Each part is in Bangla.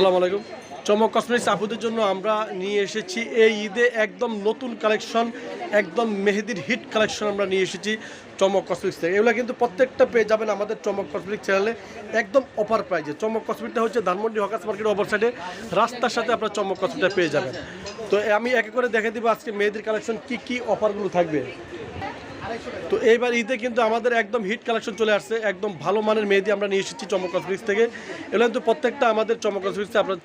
আসসালামু আলাইকুম। চমক কসমেটিক্স আপুদের জন্য আমরা নিয়ে এসেছি এই ঈদে একদম নতুন কালেকশন একদম মেহেদির হিট কালেকশন আমরা নিয়ে এসেছি চমক কসমেটিক্স থেকে। এগুলো কিন্তু প্রত্যেকটা পেয়ে যাবেন আমাদের চমক কসমেটিক্স চ্যানেলে একদম অফার প্রাইজে চমক কসমেটিকটা হচ্ছে ধানমন্ডি হকাস মার্কেটের অপর সাইডে রাস্তার সাথে আপনার চমক কসমেটিকটা পেয়ে যাবেন। তো আমি একে করে দেখে দিব আজকে মেহেদির কালেকশন কি কি অফারগুলো থাকবে। তো এইবার ঈদে কিন্তু আমাদের একদম হিট কালেকশন চলে আসছে, একদম ভালো মানের মেহেদি আমরা নিয়ে এসেছি চমক কসমেটিক্স থেকে। এগুলো কিন্তু প্রত্যেকটা আমাদের চমক কসমেটিক্সে আপনার,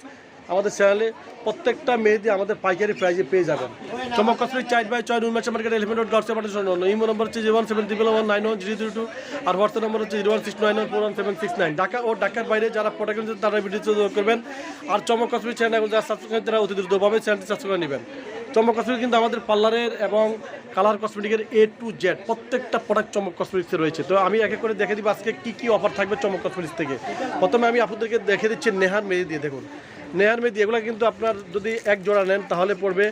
আমাদের চ্যানেলে প্রত্যেকটা মেহেদি আমাদের পাইকারি প্রাইজে পেয়ে যাবেন। চমক কসমেটিক চাইট বাই চয় নুনমাচা মার্কেট এলিভেন রোড শূন্য ইমো নম্বর হচ্ছে zero one seven triple one nine one zero zero two আর হোয়াটসঅ্যাপ নম্বর হচ্ছে zero one six nine one four one seven six nine Dhaka ও ঢাকার বাইরে যারা প্রোডাক্ট তারা ভিডিও করবেন। আর চমক কসমেটিক চ্যানেল যারা সাবস্ক্রাইব তারা অতি দ্রুতভাবে চ্যানেলটি সাবস্ক্রাইব করে নেবেন। চমক কসমেটিক কিন্তু আমাদের পার্লারের এবং কালার কসমেটিকের এ টু জেড প্রত্যেকটা প্রোডাক্ট চমক কসমেটিক্সে রয়েছে। তো আমি এক করে দেখে দিব আজকে কী কী অফার থাকবে চমক কসমেটিক্স থেকে। প্রথমে আমি আপনাদেরকে দেখে দিচ্ছি নেহার মেয়ে দিয়ে দেখুন। নেহার মেহেদি এগুলো কিন্তু আপনার যদি এক জোড়া নেন তাহলে পড়বে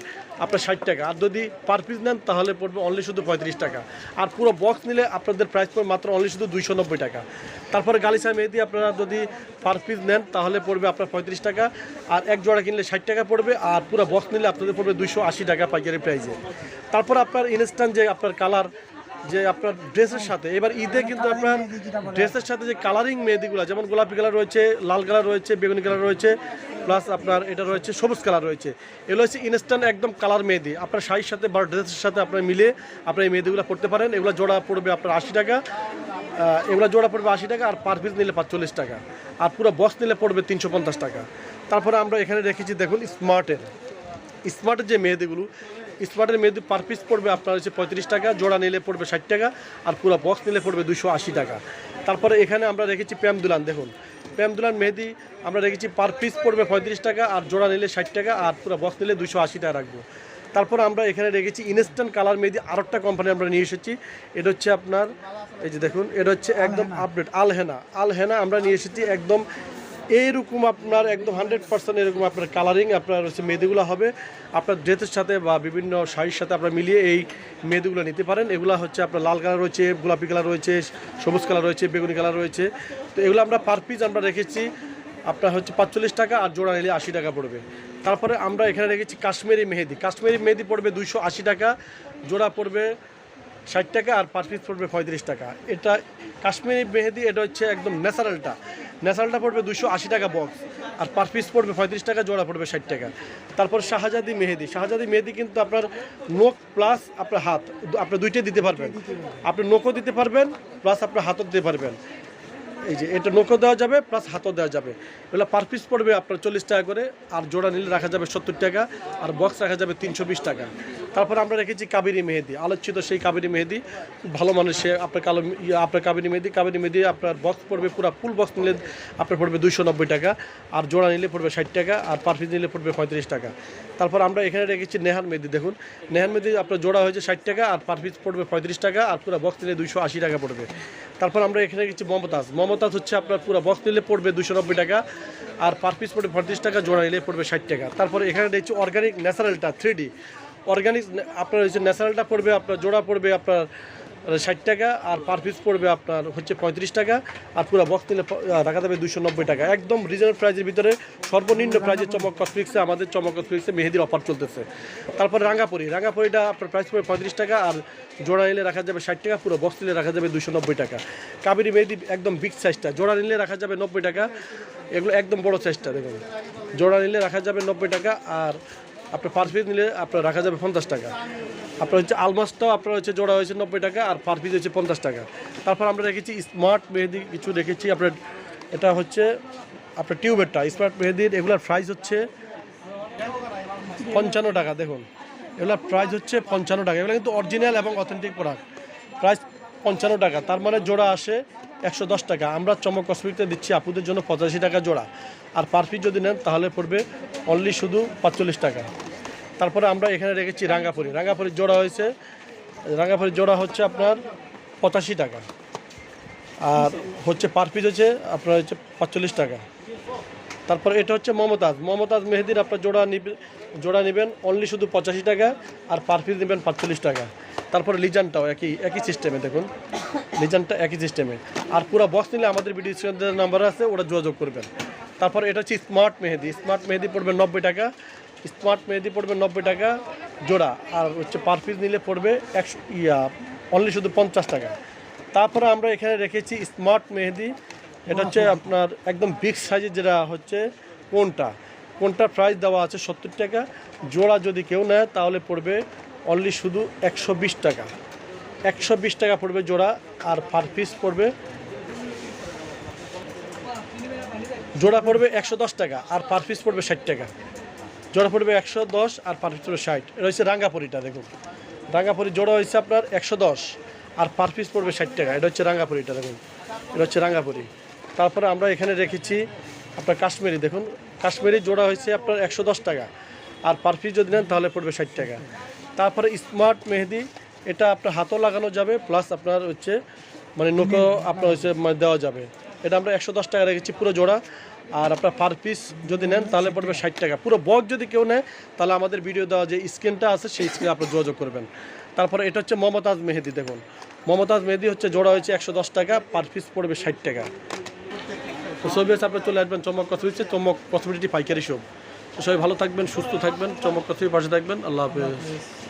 আপনার ষাট টাকা। আর যদি পার পিস নেন তাহলে পড়বে অনলি শুধু পঁয়ত্রিশ টাকা। আর পুরো বক্স নিলে আপনাদের প্রাইস পড়বে মাত্র অনলি শুধু দুইশো নব্বই টাকা। তারপরে গালিসা মেহেদি আপনারা যদি পার পিস নেন তাহলে পড়বে আপনার পঁয়ত্রিশ টাকা। আর এক জোড়া কিনলে ষাট টাকা পড়বে, আর পুরো বক্স নিলে আপনাদের পড়বে দুইশো আশি টাকা পাইকারি প্রাইসে তারপর আপনার ইনস্ট্যান্ট যে আপনার কালার যে আপনার ড্রেসের সাথে, এবার ঈদে কিন্তু আপনার ড্রেসের সাথে যে কালারিং মেহেদিগুলো, যেমন গোলাপি কালার রয়েছে, লাল কালার রয়েছে, বেগুনি কালার রয়েছে প্লাস আপনার এটা রয়েছে, সবুজ কালার রয়েছে। এগুলো হচ্ছে ইনস্ট্যান্ট একদম কালার মেহেদি। আপনার শাড়ির সাথে বা ড্রেসের সাথে আপনার মিলে আপনার এই মেহেদিগুলো পড়তে পারেন। এগুলো জোড়া পড়বে আপনার আশি টাকা। এগুলো জোড়া পড়বে আশি টাকা আর পার পিস নিলে পাঁচচল্লিশ টাকা। আর পুরো বক্স নিলে পড়বে তিনশো পঞ্চাশ টাকা। তারপরে আমরা এখানে রেখেছি দেখুন স্মার্টের স্মার্টের যে মেহেদিগুলো স্মার্টের মেহেদি পার পিস পড়বে আপনার হচ্ছে পঁয়ত্রিশ টাকা জোড়া নিলে পড়বে ষাট টাকা আর পুরো বক্স নিলে পড়বে দুশো আশি টাকা। তারপরে এখানে আমরা রেখেছি প্যাম দুলান দেখুন। প্যাম দুলান মেহেদি আমরা রেখেছি পার পিস পড়বে পঁয়ত্রিশ টাকা আর জোড়া নিলে ষাট টাকা আর পুরো বক্স নিলে দুশো আশি টাকা রাখব। তারপর আমরা এখানে রেখেছি ইনস্ট্যান্ট কালার মেহেদি আরেকটা কোম্পানি আমরা নিয়ে এসেছি। এটা হচ্ছে আপনার এই যে দেখুন এটা হচ্ছে একদম আপডেট আলহেনা। আলহেনা আমরা নিয়ে এসেছি একদম এইরকম আপনার একদম হান্ড্রেড পার্সেন্ট এরকম আপনার কালারিং আপনার হচ্ছে মেহেদিগুলো হবে। আপনার ড্রেসের সাথে বা বিভিন্ন শাড়ির সাথে আপনার মিলিয়ে এই মেহেদিগুলো নিতে পারেন। এগুলো হচ্ছে আপনার লাল কালার রয়েছে, গোলাপি কালার রয়েছে, সবুজ কালার রয়েছে, বেগুনি কালার রয়েছে। তো এগুলো আমরা পার পিস আমরা রেখেছি আপনার হচ্ছে পাঁচচল্লিশ টাকা আর জোড়া নিলে আশি টাকা পড়বে। তারপরে আমরা এখানে রেখেছি কাশ্মীরি মেহেদি। কাশ্মীরি মেহেদি পড়বে দুইশো আশি টাকা, জোড়া পড়বে ষাট টাকা আর পার পিস পড়বে পঁয়ত্রিশ টাকা। এটা কাশ্মীরি মেহেদি, এটা হচ্ছে একদম ন্যাচারালটা। ন্যাচারালটা পড়বে দুশো আশি টাকা বক্স আর পার পিস পড়বে পঁয়ত্রিশ টাকা, জোড়া পড়বে ষাট টাকা। তারপর শাহজাদি মেহেদি। শাহজাদি মেহেদি কিন্তু আপনার নোক প্লাস আপনার হাত আপনার দুইটাই দিতে পারবেন। আপনি নোকও দিতে পারবেন প্লাস আপনার হাতও দিতে পারবেন। এই যে, এটা নৌকো দেওয়া যাবে প্লাস হাতও দেওয়া যাবে। এগুলো পার পিস পড়বে আপনার চল্লিশ টাকা করে, আর জোড়া নিলে রাখা যাবে সত্তর টাকা, আর বক্স রাখা যাবে তিনশো বিশ টাকা। তারপর আমরা রেখেছি কাবেরি মেহেদি আলোচিত সেই কাবেরি মেহেদি। ভালো মানুষ আপনার কালো ইয়ে, আপনার কাবেরি মেহেদি কাবেরি মেহেদি আপনার বক্স পড়বে পুরো ফুল বক্স নিলে আপনার পড়বে দুইশো নব্বই টাকা আর জোড়া নিলে পড়বে ষাট টাকা আর পার পিস নিলে পড়বে পঁয়ত্রিশ টাকা। তারপর আমরা এখানে রেখেছি নেহান মেহেদি দেখুন। নেহান মেহেদি আপনার জোড়া হয়েছে ষাট টাকা আর পার পিস পড়বে পঁয়ত্রিশ টাকা আর পুরো বক্স নিলে দুইশো আশি টাকা পড়বে। তারপর আমরা এখানে রেখেছি মমতাজ। মমতাজ হচ্ছে আপনার পুরো বক্স নিলে পড়বে দুশো নব্বই টাকা আর পার পিস পড়বে পঁয়ত্রিশ টাকা জোড়া নিলে পড়বে ষাট টাকা। তারপরে এখানে রয়েছে অর্গানিক ন্যাচারালটা থ্রি অর্গানিক আপনার হচ্ছে ন্যাচারালটা পড়বে, আপনার জোড়া পড়বে, আপনার ষাট টাকা, আর পার পিস পড়বে আপনার হচ্ছে পঁয়ত্রিশ টাকা, আর পুরো বক্স নিলে রাখা যাবে দুশো নব্বই টাকা। একদম রিজনেবল প্রাইজের ভিতরে, সর্বনিম্ন প্রাইজের চমক কসমিক্সে আমাদের চমক কসমিক্সে মেহেদির অফার চলতেছে। তারপরে রাঙ্গাপুরি, রাঙ্গাপুরিটা আপনার প্রাইস পড়বে পঁয়ত্রিশ টাকা, আর জোড়া নিলে রাখা যাবে ষাট টাকা, পুরো বক্স নিলে রাখা যাবে দুশো নব্বই টাকা। কাবেরি মেহেদি একদম বিগ সাইজটা জোড়া নিলে রাখা যাবে নব্বই টাকা, এগুলো একদম বড় সাইজটা দেখুন। জোড়া নিলে রাখা যাবে নব্বই টাকা, আর আপনার পার পিস নিলে আপনার রাখা যাবে পঞ্চাশ টাকা। আপনার হচ্ছে আলমাসটাও আপনার হচ্ছে জোড়া হয়েছে নব্বই টাকা আর পার পিস হচ্ছে পঞ্চাশ টাকা। তারপর আমরা রেখেছি স্মার্ট মেহেদি কিছু রেখেছি, আপনার এটা হচ্ছে আপনার টিউবেরটা স্মার্ট মেহেদির এগুলার প্রাইস হচ্ছে পঞ্চান্ন টাকা, দেখুন। এগুলোর প্রাইস হচ্ছে পঞ্চান্ন টাকা। এগুলো কিন্তু অরিজিনাল এবং অথেন্টিক প্রোডাক্ট প্রাইস পঞ্চান্ন টাকা। তার মানে জোড়া আসে একশো দশ টাকা। আমরা চমক কসমিকতে দিচ্ছি আপুদের জন্য পঁচাশি টাকা জোড়া। আর পার পিস যদি নেন তাহলে পড়বে অনলি শুধু পাঁচচল্লিশ টাকা। তারপরে আমরা এখানে রেখেছি রাঙ্গাপুরি। রাঙ্গাপুরির জোড়া হয়েছে। রাঙ্গাপুরির জোড়া হচ্ছে আপনার পঁচাশি টাকা। আর হচ্ছে পার পিস হচ্ছে আপনার হচ্ছে পাঁচচল্লিশ টাকা। তারপর এটা হচ্ছে মমতাজ। মমতাজ মেহেদির আপনার জোড়া নিবে জোড়া নেবেন অনলি শুধু পঁচাশি টাকা আর পার পিস নেবেন পাঁচচল্লিশ টাকা। তারপরে লিজানটাও একই একই সিস্টেমে দেখুন। লিজানটা একই সিস্টেমে আর পুরো বক্স নিলে আমাদের ভিডিও নাম্বার আছে ওটা যোগাযোগ করবেন। তারপর এটা হচ্ছে স্মার্ট মেহেদি। স্মার্ট মেহেদি পড়বে নব্বই টাকা। স্মার্ট মেহেদি পড়বে নব্বই টাকা জোড়া আর হচ্ছে পার পিস নিলে পড়বে একশো ইয়া অনলি শুধু পঞ্চাশ টাকা। তারপরে আমরা এখানে রেখেছি স্মার্ট মেহেদি এটা হচ্ছে আপনার একদম বিগ সাইজের যেটা হচ্ছে কোনটা। কোনটার প্রাইস দেওয়া আছে সত্তর টাকা জোড়া যদি কেউ নেয় তাহলে পড়বে অনলি শুধু একশো বিশ টাকা। একশো বিশ টাকা পড়বে জোড়া আর পার পিস পড়বে জোড়া পড়বে একশো দশ টাকা আর পার পিস পড়বে ষাট টাকা। জোড়া পড়বে একশো দশ আর পার পিস পড়বে ষাট। হচ্ছে রাঙ্গাপুরিটা, দেখুন। রাঙ্গাপুরি জোড়া হয়েছে আপনার একশো দশ আর পার পিস পড়বে ষাট টাকা। এটা হচ্ছে রাঙ্গাপুরিটা, দেখুন। এটা হচ্ছে রাঙ্গাপুরি। তারপরে আমরা এখানে রেখেছি আপনার কাশ্মীরি, দেখুন। কাশ্মীরি জোড়া হয়েছে আপনার একশো দশ টাকা আর পার পিস যদি নেন তাহলে পড়বে ষাট টাকা। তারপরে স্মার্ট মেহেদি, এটা আপনার হাতও লাগানো যাবে, প্লাস আপনার হচ্ছে মানে নৌকো আপনার হচ্ছে মানে দেওয়া যাবে। এটা আমরা একশো দশ টাকা রেখেছি পুরো জোড়া। আর আপনার পার পিস যদি নেন, তাহলে পড়বে ষাট টাকা। পুরো বক যদি কেউ নেয়, তাহলে আমাদের ভিডিও দেওয়া যে স্ক্রিনটা আছে, সেই স্ক্রিনে আপনি যোগাযোগ করবেন। তারপরে এটা হচ্ছে মমতাজ মেহেদি, দেখুন। মমতাজ মেহেদি হচ্ছে, জোড়া হয়েছে একশো দশ টাকা পার পিস পড়বে ষাট টাকা। তো সবই আপনি চলে আসবেন চমক কথা হচ্ছে চমক কসমেটিক পাইকারি সব সবাই ভালো থাকবেন, সুস্থ থাকবেন, চমক কথা পাশে থাকবেন। আল্লাহ হাফেজ।